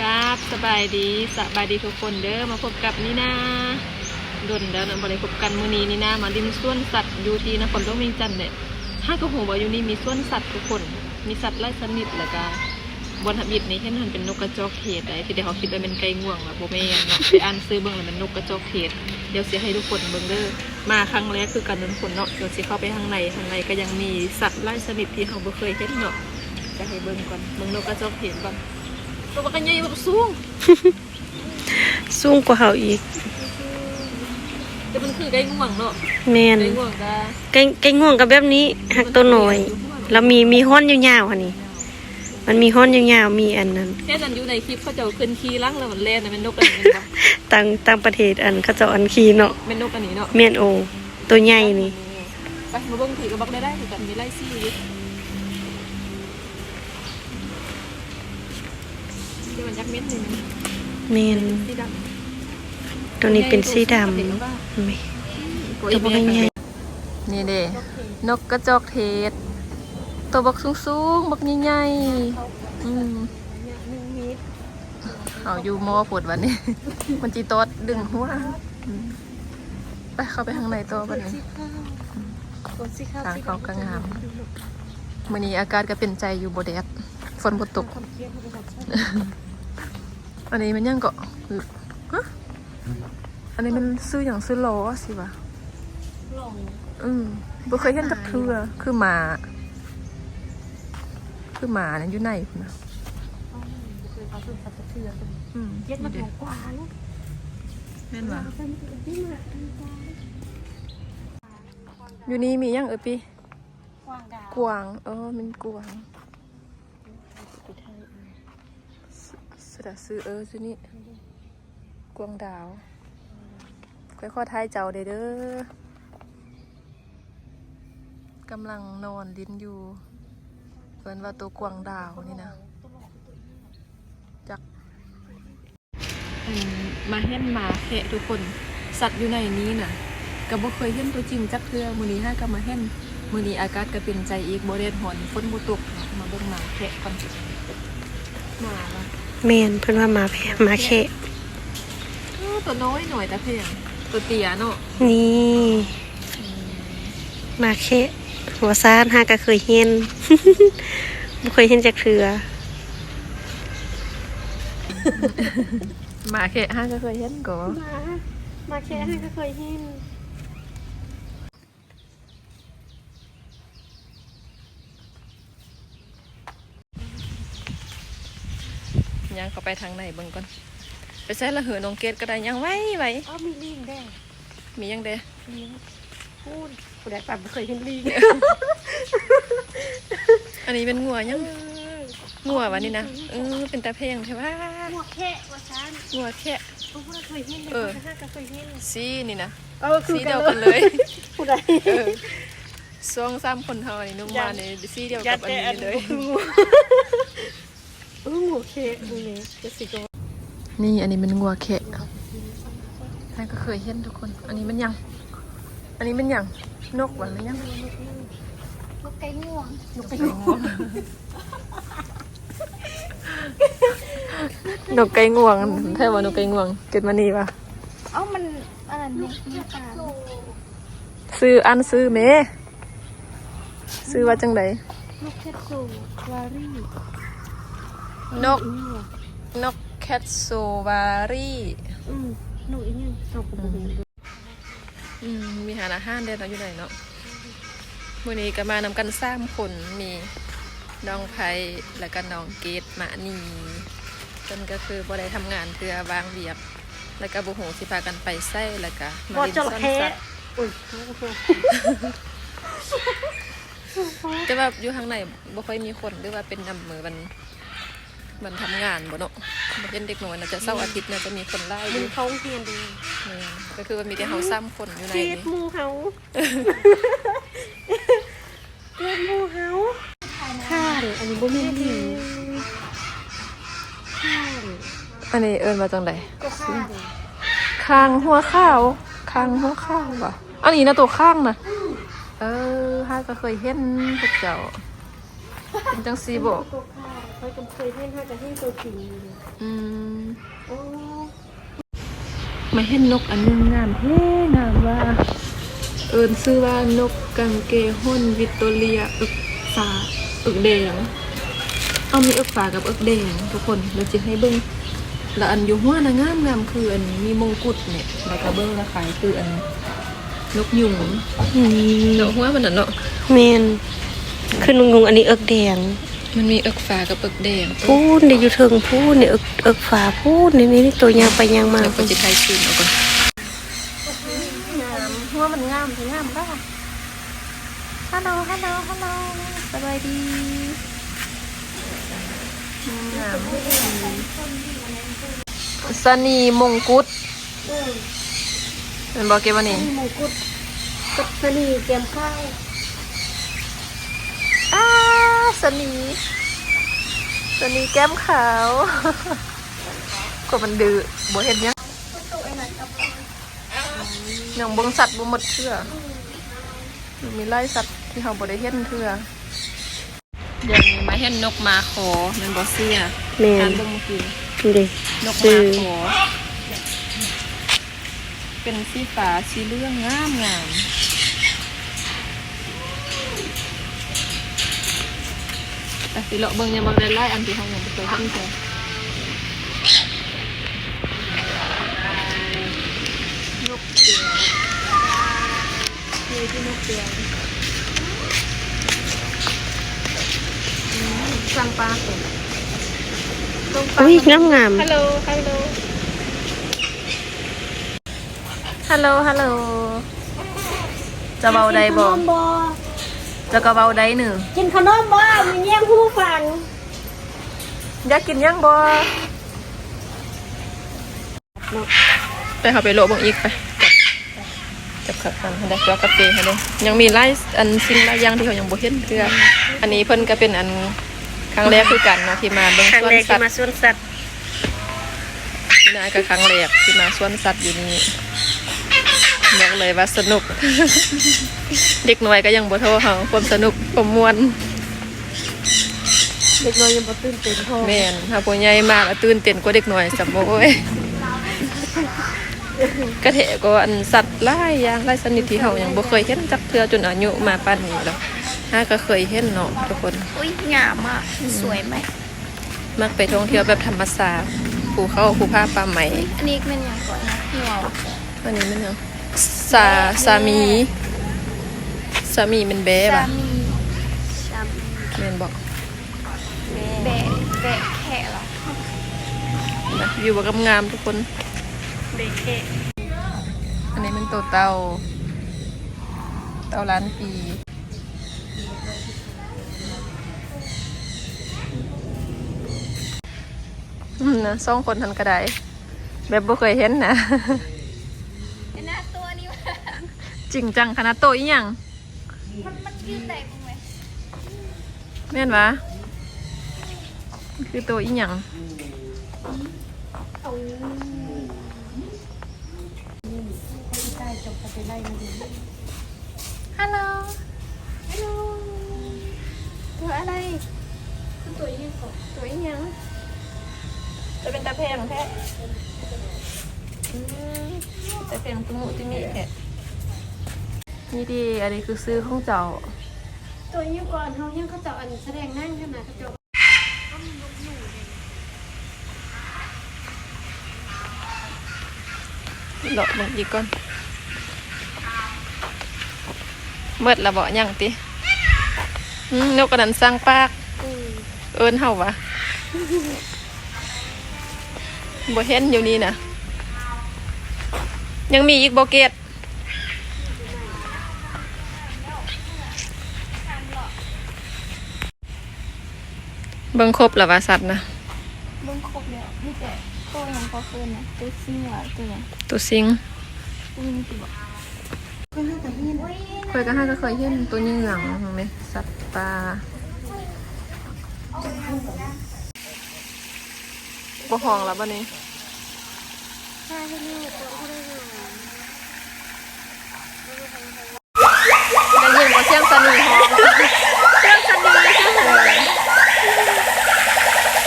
ครับสบายดีสบายดีทุกคนเด้อมาพบกับนี่นาดนเด้อนะบริพบกันมื้อนี้นี่นามาดินสวนสัตว์อยู่ที่นครหลวงเวียงจันทน์เนี่ยห้ากระหูว่าอยู่นี่มีสวนสัตว์ทุกคน มีสัตว์ไล่ชนิดแล้วก็บนทบิดนี่เห็นมันเป็นนกกระจอกเทศได้ที่เดี๋ยวเขาคิดว่าเป็นไก่ง่วงนะโบแม่นเนาะไปอ่านซื้อเบิ่งแล้วมันนกกระจอกเทศเดี๋ยวเสิให้ทุกคนเบิ่งเด้อมาครั้งแรกคือกันทุกคนเนาะเดี๋ยวเสิเข้าไปข้างในข้างในก็ยังมีสัตว์ไล่ชนิดที่เขาบ่เคยเห็นเนาะจะให้เบิ่งก่อนเบิ่งนกกระจอกเทศก่อน ตัวบักกันใหญ่บักสูงสูงกว่าเขาอีกแต่มันคือไก่ง่วงเนาะแมนไก่ง่วงก็ไก่ไก่ง่วงกับแบบนี้หักตัวหน่อย แล้วมีมีห้อนยาวๆค่ะนี่มันมีห้อนยาวๆมีอันนั้นแค่นั้นอยู่ในคลิปเขาจะเอาขึ้นคีลังแล้วมันแล่นนะเป็นนกอันนี้เนาะต่างต่างประเทศอันเขาเจะอันคีเนาะเป็นนกอันนี้เนาะแมนโอ ตัวใหญ่นี่ไปมาเบิ่งถือกระบอกได้ได้ถือกันมีไล่ซี่ มันยักษ์เม็ดหนึ่งแมนสีดตัวนี้เป็นสีดำเห็นปะแม่ตัวตัวบักใหญ่นี่เด้นกกระจอกเทศ ตัวบักสูงๆบักใหญ่ๆอืมเอาอยู่มอปวดวันนี้ มันจีตอดดึงหัวอืมไปเข้าไปข้างในตัววันนี้ทางเขาก็งามวันนี้อากาศก็เป็นใจอยู่บแดดฝนบตก อันนี้มันยังเกาะฮะอันนี้มันซื้ออย่างซื้อโลอะสิวะอืมบ่เคยเห็นจักเทือคือหมา คือหมาเนี่ยอยู่ไหนพุ่นนะอืมเย็ดมาถูกกว่าลูกแม่นวะอยู่นี่มียังเออปีกว้างดาวกวาง เออมันกวางส สระซื้อเออซื้อนี่กวางดาว ค่อยๆทายเจ้าเด้อเด้อกำลังนอนลิ้นอยู่เพิ่นว่าตัวกวางดาวนี่นะจักมาเห็นหมาแคะทุกคน สัตว์อยู่ในนี้น่ะก็บ่เคยเห็นตัวจริงจักเทื่อมื้อนี้ห้าก็มาเห็นมื้อนี้อากาศก็เป็นใจอีกบ่ได้หอนฝนบ่ตกมาเบิ่งหมาแคะก่อนมา ว่ะแมนเพิ่นว่ามาแพะมาแค่เออตัวน้อยหน่อยแต่เพียงตัวเตี้ยเนาะนี่มาแค่หัวซานหาก็เคยเห็นบ่เคยเห็นจากเถือหมาแคะห้าก็เคยเห็นก็มามาแค่หาก็เคยเห็น ยังเข้าไปทางไหนเบิ่งก่อนไปใช้ละเหอน้องเกดก็ได้ยังไว้ไว้อ้าวมีลิงแดงมียังเด้ลิงพูดผู้ใดป่าบ่เคยเห็นลิงอันนี้เป็นงัวยังงัววะนี่นะเออเป็นตาเพยงใช่ปะหมวแค่ว่าซานงัวแค่เคยเห็นเออเคยเห็นสีนี่นะเออคือสีเดียวกันเลยผู้ใดเออสองสามคนเท่านี้นุ่งมาในสีเดียวกับอันนี้เลย เออหมวกแค่ดูนี่จะสิก็นี่อันนี้เป็นงัวแคะท่านก็เคยเห็นทุกคน อันนี้มันยัง อันนี้มันยัง นกหวานมันยัง นกไก่ง่วงนกไก่นกไก่ง่วงแท้ว่านกไก่ง่วง เกิดมานี่ปะเอ้ามันอะไรเนี่ยหน้าตาซื้ออันซื้อเมซื้อว่าจังไดนกแคทซูวารี่ นก นกแคทโซวารีอืมนกอีนี่เอาไปดูอืมมีหาอาหารเด่นเราอยู่ไหนเนาะมื้อนี้ก็มานำกันสามคนมีน้องไพแล้วก็น้องเกดหมานีจนก็คือบ่ได้ทำงานเพื่อบางเบียบ แล้วก็บ่ฮู้สิพากันไปไสแล้วก็มาบอเล่นจซ่ระอนเข้สัตว์อุ้ยแต่ว่าอยู่ข้างในบ่ค่อยมีคนหรือว่าเป็นนำมือมัน มันทำงานบ่เนาะมันเป็นเด็กน้อยน่าจะเสาร์อาทิตย์น่าจะมีคนไล่อมึยู่งเขาเฮียนดูนี่ก็คือว่ามีแต่เฮาซ้ำคนอยู่ในเจ็ดนี้มูเขาเจ็ดมูเขาข้าเดี๋ยวอันนี้บ่แม่นลิงข้าเดี๋ยวอันนี้เอิ้นมาจังได ก็ข้าเดี๋ยวคางหัวข้าวคางหัวข้าวบ่อันนี้นะตัวข้างนะเออฮาก็เคยเห็นพวกเจ้าเป็นจังซี่บ่ก็ข้า เออยก็เคยเห็นห้ากับเห็นตัวจริงอยู่อืมโอ้มาเห็นนกอันหนึงงามแท้งามว่า เอินชื่อว่านกกังเกฮอนวิกตอเรียอึกฟ้าอึกแดง เอามีอึกฟ้ากับอึกแดงทุกคนเราจะให้เบิ้งแล้วอันอยู่หัวนะงามงามคืออันมีมงกุฎเนี่ยแล้วก็เบิ้งราคาคืออันนกยุงอืมเนาะหัวมันน่ะเนาะแมนคือนุงนุงอันนี้เอิกแดง มันมีอึกฟ้ากับอึกแดงพูนเดี๋ยวอยู่เทิงพูนเนี่ยเอิกเอิกฝาพูนนี่นี่ตัวยางไปยางมาเดี๋ยวก็จะไทยชื่นเอาก่อนงามหัวมันงามงามป่ะฮัลโหลฮัลโหลฮัลโหลสบายดีงามสนีมงกุฎเป็นบอกเกวันนี้มงกุฎกับสนีเตรียมข้าวอ้า สนีสนีแก้มขาวก็มันดื้อบ่เห็นยังยังเบิ่งสัตว์บ่หมดเชื่อยังมีไล่สัตว์ที่เราบ่ได้เห็นเทื่อเดี๋ยวนี้มาเห็นนกมาขอแมันบ่เสียแมการนเบิ่งเมื่อกี้เด็กนกซื้มาอขอเป็นสีฟ้าสีเหลืองงามงาม แต่สิเลาะเบิ่งยังบ่ได้ไล่อันที่เฮายังบ่เคยเห็นเทื่อนกเดียวคือที่นกเดียวอืมสั่งปลาส่งส่งปลาอุ้ยงามงามฮัลโหลฮัลโหลฮัลโหลฮัลโหลจะเบาได้บ่ จะก็เบาได้หนึ่งกินขนมบ่มีเงี้ยงผู้ฟังอยากกินยังบ่ไปเขาไปโลบังอีกไปจับขับกันให้ได้จอกกระเปให้ได้ยังมีไล่อันสิ่งหลายอย่างที่เขายังบ่เห็นคืออันนี้เพิ่นก็เป็นอันครั้งแรกคือกันเนาะที่มาเบิ่งครั้งสวนแรกสัที่ตว์มาสวนสัตว์ ที่นาก็ครั้งแรกที่มาสวนสัตว์อยู่นี่ บอกเลยว่าสนุก เด็กน้อยก็ยังบ่โทรเฮาความสนุกความม่วนเด็กน้อยยังบ่ตื่นเต้นพอแม่นถ้าผู้ใหญ่มากตื่นเต้นกว่าเด็กน้อยสำโอ้ยกระเทะก็อันสัตว์หลายอย่างหลายชนิดที่เฮายังบ่เคยเห็นจักเทื่อจนอายุมาปานนี้แล้วถ้าก็เคยเห็นเนาะทุกคน อุ้ยงามอะสวยไหมมักไปท่องเที่ยวแบบธรรมชาติภูเขาภูผาป่าไหมอันนี้เป็นอย่างก่อนนะหัวอันนี้มันยัง สาสามีสามีมันแบ๊บะมีชามีแม่นบอกแบะแบะแค่หรอนะวิวบ่งามๆทุกคนแบะแค่อันนี้เป็นตัวเต่าเต่าล้านปีอืมนะสองคนทันกระไดแบบบ่เคยเห็นนะหน้าตัวนี้มัน จริงจังขนาดโตอีหยังมันยืดแตกไหมแม่นวะมันคือโตอีหยังเอาใต้จบไปไล่มาดูฮัลโหลฮัลโหลตัวอะไรตัวยังก่อนตัวอีหยังจะเป็นตาแพงแท้อืมตาแพงตุมุติมิแท้ นี่ดี อันนี้คือซื้อของเจ้า ตัวยังก่อนเขายังเขาจะอันแสดงนั่งขนาดเขาจะเลาะมึงอีกก่อนเมื่อละเบายังติอืมนกกระนันสร้างปากอืมเอินเฮาวะบ่เห็นอยู่นี่นะยังมีอีกโบเกต เบิ่งครบแล้วว่าสัตว์นะเบิ่งครบแล้วมีแต่ตัวยังพอคืนนะตัวซิ่งว่าตัวยังตัวซิงตัวยังสิบอกเคยก็ห้าก็เคยเห็นตัวเหยื่องเห็นไหมสัตว์ป่าบ่ห้องแล้วบัดนี้ใช่ที่นี่ตัวเขาได้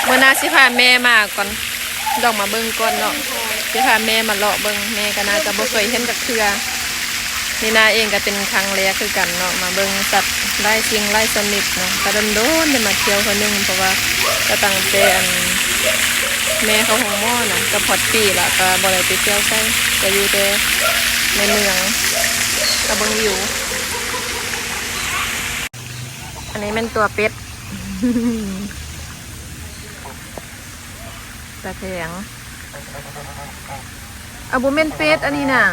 เมื่อหนาสิพาแม่มาก่อนดอกมาเบิ่งก่อนเนาะสิพาแม่มาเลาะเบิ่งแม่ก็น่าจะบ่เคยเห็นจักเทื่อนี่นาเองก็เป็นครั้งแรกคือกันเนาะมาเบิ่งสัตว์ไล่ชิงไล่สนิทเนาะก็โดนได้มาเที่ยวคนนึงเพราะว่าก็ตั้งแต่อันแม่เขาของม้อนะก็พอดปีละก็บ่ได้ไปเที่ยวใส่ก็อยู่แต่ในเมืองก็เบิ่งวิวอันนี้เป็นตัวเป็ดะแถงอาบุเมนเป็ดอันนี้น่ะ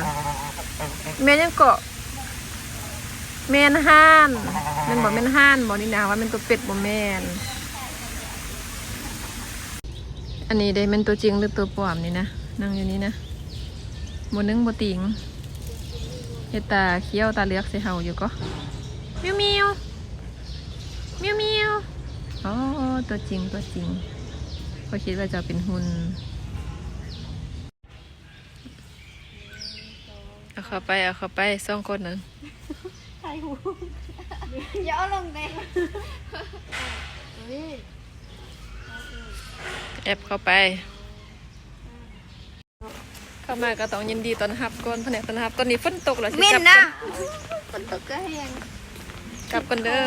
แม่ยังเกาะแมนห้านมันบอกแมนห้านบอกนี่นะว่าเป็นตัวเป็ดบ่แมนอันนี้ได้เป็นตัวจริงหรือตัวปลอมนี่นะนั่งอยู่นี่นะบนนึงบนติงเฮดตาเขี้ยวตาเลือกใส่เห่าอยู่ก็มิวมิวมิวมิวอ๋อตัวจริงตัวจริง ก็คิดว่าจะเป็นหุ่นเอาเข้าไป เอาเข้าไปสองคนนั้นใช่หูอย่าเอาลงแดงแอบเข้าไป เข้ามาก็ต้องยินดีต้อนรับก่อนแผนกต้อนรับตอนนี้ฝนตกแล้วสิเม่กลันบนะก่อนคนตกก็แห้งกลับกันเด้อ